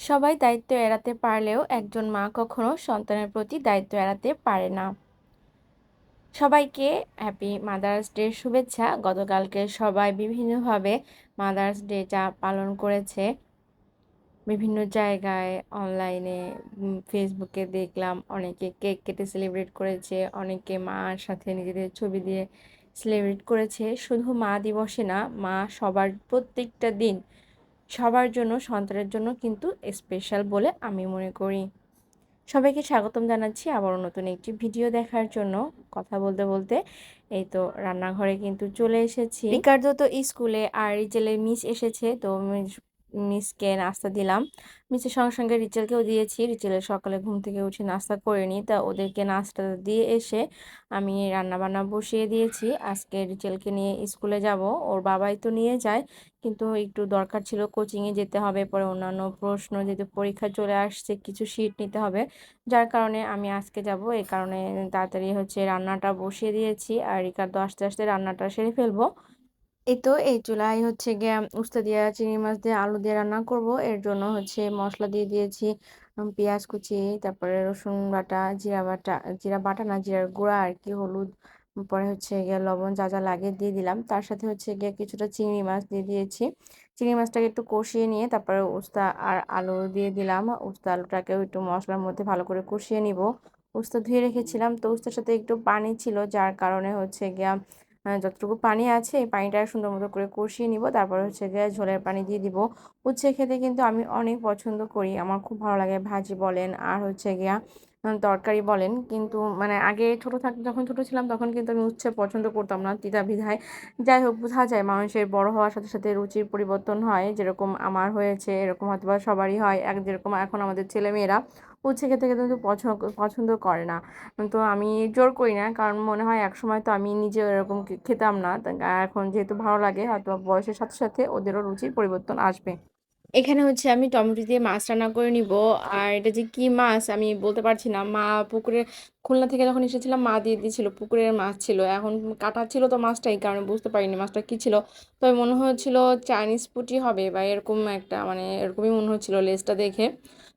সবাই দায়িত্ব এড়াতে পারলেও একজন মা কখনো সন্তানের প্রতি দায়িত্ব এড়াতে পারে না। সবাইকে হ্যাপি মাদার্স ডে শুভেচ্ছা। গতকালকে সবাই বিভিন্নভাবে মাদার্স ডেটা পালন করেছে। বিভিন্ন জায়গায় অনলাইনে ফেসবুকে দেখলাম, অনেকে কেক কেটে সেলিব্রেট করেছে, অনেকে মার সাথে নিজেদের ছবি দিয়ে সেলিব্রেট করেছে। শুধু মা দিবসে না, মা সবার প্রত্যেকটা দিন সবার জন্য, সন্তানের জন্য কিন্তু স্পেশাল বলে আমি মনে করি। সবাইকে স্বাগতম জানাচ্ছি আবারও নতুন একটি ভিডিও দেখার জন্য। কথা বলতে বলতে এই তো রান্নাঘরে কিন্তু চলে এসেছি। রিকার্ডো তো স্কুলে আর জেলে মিস এসেছে, তো মিসকে নাস্তা দিলাম। মিসের সঙ্গে সঙ্গে রিচেলকেও দিয়েছি। রিচেলের সকালে ঘুম থেকে উঠে নাস্তা করে নিই তা ওদেরকে নাস্তা দিয়ে এসে আমি রান্নাবান্না বসিয়ে দিয়েছি। আজকে রিচেলকে নিয়ে স্কুলে যাব। ওর বাবাই তো নিয়ে যায়। কিন্তু একটু দরকার ছিল কোচিংয়ে যেতে হবে। পরে অন্যান্য প্রশ্ন যেহেতু পরীক্ষা চলে আসছে, কিছু শিট নিতে হবে। যার কারণে আমি আজকে যাব। এই কারণে তাড়াতাড়ি হচ্ছে রান্নাটা বসিয়ে দিয়েছি। আর রিকার্ডো আস্তে আস্তে রান্নাটা সেরে ফেলব। এই তো, এই চুলায় হচ্ছে গিয়ে উস্তা দিয়ে চিংড়ি মাছ দিয়ে আলু দিয়ে রান্না করব। এর জন্য হচ্ছে মশলা দিয়ে দিয়েছি পেঁয়াজ কুচি, তারপরে রসুন বাটা, জিরা বাটা জিরা বাটা না, জিরার গুঁড়া আর কি, হলুদ, পরে হচ্ছে গিয়ে লবণ যা যা লাগে দিয়ে দিলাম। তার সাথে হচ্ছে গিয়ে কিছুটা চিংড়ি মাছ দিয়ে দিয়েছি। চিংড়ি মাছটাকে একটু কষিয়ে নিয়ে তারপরে উস্তা আর আলু দিয়ে দিলাম। উস্তা আলুটাকেও একটু মশলার মধ্যে ভালো করে কষিয়ে নিব। উস্তা ধুয়ে রেখেছিলাম। তো উস্তার সাথে একটু পানি ছিল, যার কারণে হচ্ছে গিয়া যতটুকু পানি আছে, এই পানিটা সুন্দর মতো করে কষিয়ে নিব। তারপর হচ্ছে গিয়ে ঝোলের পানি দিয়ে দিব। উচ্ছে খেতে কিন্তু আমি অনেক পছন্দ করি। আমার খুব ভালো লাগে ভাজি বলেন, আর হচ্ছে গিয়া তরকারি বলেন। কিন্তু মানে আগে ছোটো থাক, যখন ছোটো ছিলাম তখন কিন্তু আমি উচ্ছে পছন্দ করতাম না তিতা বিধায় যাই হোক, বোঝা যায় মানুষের বড় হওয়ার সাথে সাথে রুচির পরিবর্তন হয়। যেরকম আমার হয়েছে, এরকম হয়তো সবারই হয়। এক, যেরকম এখন আমাদের ছেলেমেয়েরা উচ্ছে খেতে খেতে কিন্তু পছন্দ করে না। তো আমি জোর করি না, কারণ মনে হয় এক সময় তো আমি নিজে এরকম খেতাম না। এখন যেহেতু ভালো লাগে, হয়তো বয়সের সাথে সাথে ওদেরও রুচির পরিবর্তন আসবে। এখানে হচ্ছে আমি টমেটো দিয়ে মাছ রান্না করে নিব। আর এটা যে কি মাছ আমি বলতে পারছি না। মা পুকুরে খুলনা থেকে যখন এসেছিলাম, মা দিয়ে দিয়েছিল পুকুরের মাছ ছিল। এখন কাটা ছিল তো মাছটা, এই কারণে বুঝতে পারিনি মাছটা কী ছিল। তবে মনে হচ্ছিল চাইনিজ পুটি হবে বা এরকম একটা মানে এরকমই মনে হচ্ছিল লেজটা দেখে।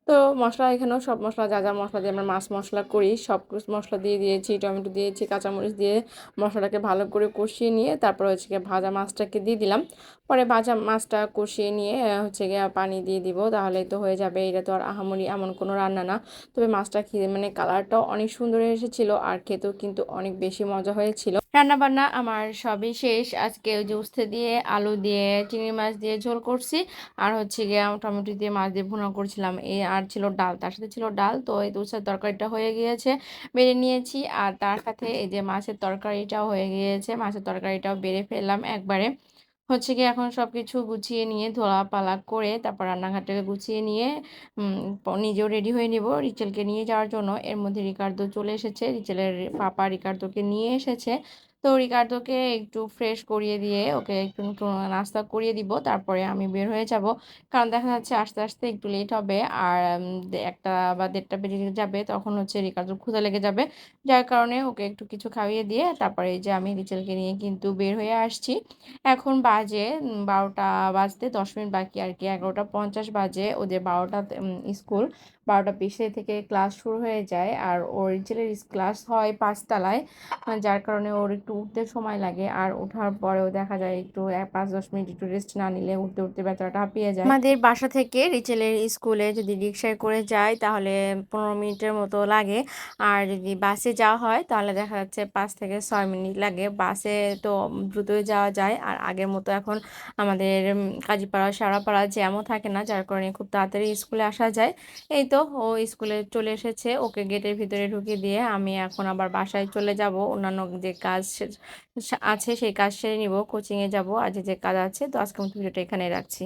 তো মশলা এখানেও সব মশলা, যা যা মশলা দিয়ে আমরা মাছ মশলা করি, সব মশলা দিয়ে দিয়েছি, টমেটো দিয়েছি, কাঁচামরিচ দিয়ে মশলাটাকে ভালো করে কষিয়ে নিয়ে তারপর হচ্ছে গিয়ে ভাজা মাছটাকে দিয়ে দিলাম। পরে ভাজা মাছটা কষিয়ে নিয়ে হচ্ছে গিয়ে পানি দিয়ে দিব তাহলে তো হয়ে যাবে। এটা তো আর আহামরি এমন কোনো রান্না না। তবে মাছটা খেয়ে মানে কালারটাও অনেক সুন্দর এসেছিল আর খেতেও কিন্তু অনেক বেশি মজা হয়েছিল। রান্নাবান্না আমার সবই শেষ। আজকে ওই যে উস্তে দিয়ে, আলু দিয়ে, চিংড়ি মাছ দিয়ে ঝোল করছি। আর হচ্ছে গিয়ে টমেটো দিয়ে মাছ দিয়ে ভুনা করছিলাম। এই আর ছিল ডাল, তার সাথে ছিল ডাল। তো এই দুসার তরকারিটা হয়ে গিয়েছে, বেড়ে নিয়েছি। আর তার সাথে এই যে মাছের তরকারিটাও হয়ে গিয়েছে, মাছের তরকারিটাও বেড়ে ফেললাম একবারে। হচ্ছে কি এখন সব কিছু গুছিয়ে নিয়ে ধোলা পালা করে তারপর রান্নাঘাটটাকে গুছিয়ে নিয়ে নিজেও রেডি হয়ে নেব রিচেলকে নিয়ে যাওয়ার জন্য। এর মধ্যে রিকার্দো চলে এসেছে। রিচেলের পাপা রিকার্দোকে নিয়ে এসেছে। তো রিকার্দোকে একটু ফ্রেশ করিয়ে দিয়ে ওকে একটু নাস্তা করিয়ে দিব, তারপরে আমি বের হয়ে যাব। কারণ দেখা যাচ্ছে আস্তে আস্তে একটু লেট হবে আর একটা বা দেড়টা বেজে যাবে তখন হচ্ছে রিকার্দোর ক্ষুধা লেগে যাবে। যার কারণে ওকে একটু কিছু খাইয়ে দিয়ে তারপরে যে আমি রিচেলকে নিয়ে কিন্তু বের হয়ে আসছি। এখন বাজে বারোটা বাজতে দশ মিনিট বাকি আর কি, এগারোটা পঞ্চাশ বাজে। ওদের বারোটা স্কুল বারোটা বিশে থেকে ক্লাস শুরু হয়ে যায় আর ওর ছেলের ক্লাস হয় পাঁচতলায়, যার কারণে ওর একটু উঠতে সময় লাগে, আর ওঠার পরেও দেখা যায় একটু এক পাঁচ দশ মিনিট একটু রেস্ট না নিলে উঠতে উঠতে বেচারাটা হাঁপিয়ে যায়। আমাদের বাসা থেকে রিচেলের স্কুলে যদি রিক্সায় করে যায় তাহলে পনেরো মিনিটের মতো লাগে। আর যদি বাসে যাওয়া হয়, তাহলে দেখা যাচ্ছে পাঁচ থেকে ছয় মিনিট লাগে। বাসে তো দ্রুতই যাওয়া যায়। আর আগের মতো এখন আমাদের কাজীপাড়া, সারাপাড়া জ্যামও থাকে না, যার কারণে খুব তাড়াতাড়ি স্কুলে আসা যায়। এই তো ও স্কুলে চলে এসেছে। ওকে গেটের ভিতরে ঢুকিয়ে দিয়ে আমি এখন আবার বাসায় চলে যাব। অন্যান্য যে কাজ আছে, সেই কাজ সেরে নিব কোচিংয়ে যাব আজ যে কাজ আছে, তো আজকে মতো ভিডিওটা এখানে রাখছি।